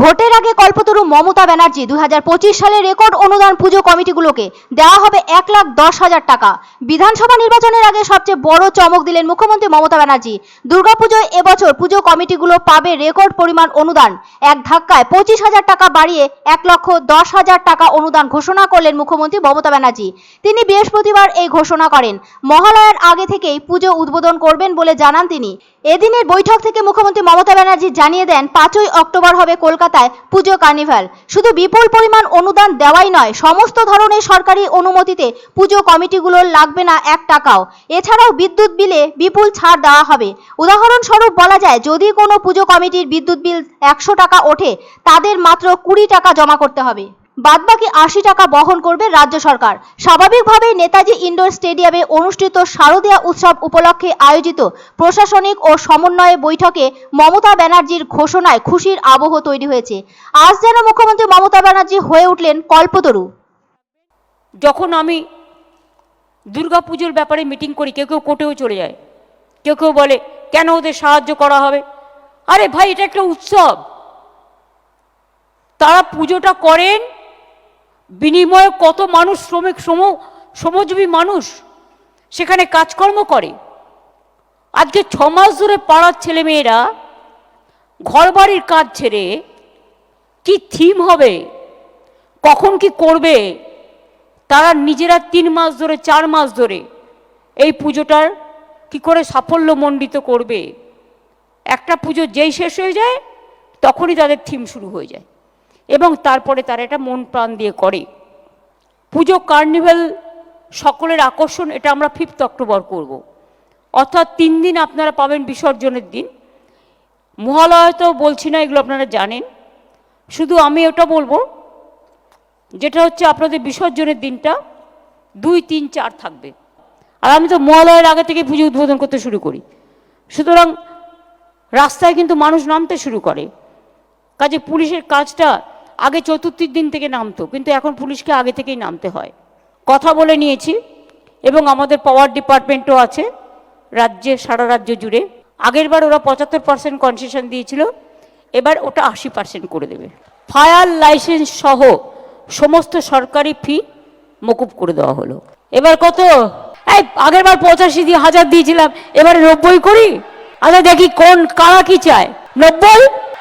ভোটের আগে কল্পতরু মমতা ব্যানার্জি দুই সালে রেকর্ড অনুদান পুজো কমিটিগুলোকে দেওয়া হবে এক লাখ দশ হাজার টাকা। বিধানসভা নির্বাচনের আগে সবচেয়ে বড় চমক দিলেন মুখ্যমন্ত্রী মমতা ব্যানার্জি। দুর্গাপুজোয় এবছর পুজো কমিটিগুলো পাবে রেকর্ড পরিমাণ অনুদান। এক ধাক্কায় পঁচিশ হাজার টাকা বাড়িয়ে এক লক্ষ দশ হাজার টাকা অনুদান ঘোষণা করলেন মুখ্যমন্ত্রী মমতা ব্যানার্জি। তিনি বৃহস্পতিবার এই ঘোষণা করেন, মহালয়ার আগে থেকেই পুজো উদ্বোধন করবেন বলে জানান তিনি। এদিনের বৈঠক থেকে মুখ্যমন্ত্রী মমতা ব্যানার্জি জানিয়ে দেন, পাঁচই অক্টোবর হবে কলকাতায় পুজো কার্নিভাল। শুধু বিপুল পরিমাণ অনুদান দেওয়াই নয়, সমস্ত ধরনের সরকারি অনুমতিতে পুজো কমিটিগুলোর লাগবে না এক টাকাও। এছাড়াও বিদ্যুৎ বিলে বিপুল ছাড় দেওয়া হবে। উদাহরণস্বরূপ বলা যায়, যদি কোনো পুজো কমিটির বিদ্যুৎ বিল একশো টাকা ওঠে, তাদের মাত্র কুড়ি টাকা জমা করতে হবে। বাদবাকি আশি টাকা বহন করবে রাজ্য সরকার। স্বাভাবিকভাবেই নেতাজি ইন্ডোর স্টেডিয়ামে অনুষ্ঠিত শারদীয়া উৎসব উপলক্ষে আয়োজিত প্রশাসনিক ও সমন্বয় বৈঠকে মমতা ব্যানার্জির ঘোষণায় খুশির আবহ তৈরি হয়েছে। আজ যেন মুখ্যমন্ত্রী মমতা ব্যানার্জি হয়ে উঠলেন কল্পতরু। যখন আমি দুর্গাপুজোর ব্যাপারে মিটিং করি, কেউ কেউ কোটেও চলে যায়। কেউ কেউ বলে, কেন ওদের সাহায্য করা হবে? আরে ভাই, এটা একটা উৎসব। তারা পুজোটা করেন বিনিময়ে কত মানুষ শ্রমিক, শ্রম, শ্রমজীবী মানুষ সেখানে কাজকর্ম করে। আজকে ছ মাস ধরে পাড়ার ছেলেমেয়েরা ঘরবাড়ির কাজ ছেড়ে কি থিম হবে, কখন কি করবে, তারা নিজেরা তিন মাস ধরে, চার মাস ধরে এই পুজোটার কি করে সাফল্যমণ্ডিত করবে। একটা পুজো যেই শেষ হয়ে যায়, তখনই তাদের থিম শুরু হয়ে যায়। এবং তারপরে তারা এটা মন প্রাণ দিয়ে করে। পুজো কার্নিভ্যাল সকলের আকর্ষণ, এটা আমরা ফিফথ অক্টোবর করব। অর্থাৎ তিন দিন আপনারা পাবেন বিসর্জনের দিন। মহালয় তো বলছি না, এগুলো আপনারা জানেন। শুধু আমি ওটা বলব, যেটা হচ্ছে আপনাদের বিসর্জনের দিনটা দুই, তিন, চার থাকবে। আর আমি তো মহালয়ের আগে থেকে পুজো উদ্বোধন করতে শুরু করি। সুতরাং রাস্তায় কিন্তু মানুষ নামতে শুরু করে। কাজে পুলিশের কাজটা আগে চতুর্থীর দিন থেকে নামতো, কিন্তু এখন পুলিশকে আগে থেকেই নামতে হয়। কথা বলে নিয়েছি, এবং আমাদের পাওয়ার ডিপার্টমেন্টও আছে, রাজ্যে, সারা রাজ্য জুড়ে। আগেরবার ওরা পঁচাত্তর পার্সেন্ট কনসেশন দিয়েছিল, এবার ওটা আশি পার্সেন্ট করে দেবে। ফায়ার লাইসেন্স সহ সমস্ত সরকারি ফি মকুব করে দেওয়া হলো। এবার কত? এই, আগের বার পঁচাশি দিয়ে হাজার দিয়েছিলাম, এবারে নব্বই করি? আচ্ছা দেখি কোন, কারা কি চায়? নব্বই?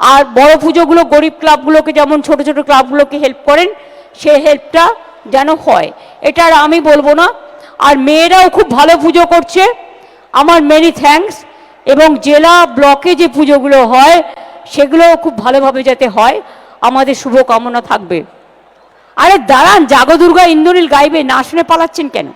আর বড় পুজোগুলো গরিব ক্লাবগুলোকে, যেমন ছোট ছোট ক্লাবগুলোকে হেল্প করেন, সে হেল্পটা যেন হয়। এটা আর আমি বলব না। আর মেয়েরাও খুব ভালো পুজো করছে। আমার মেনি থ্যাঙ্কস এবং জেলা ব্লকে যে পুজোগুলো হয়, সেগুলোও খুব ভালোভাবে যাতে হয়। আমাদের শুভকামনা থাকবে। আরে দাঁড়ান জাগো দুর্গা ইন্দ্রনীল গাইবে, না শুনে পালাচ্ছেন কেন?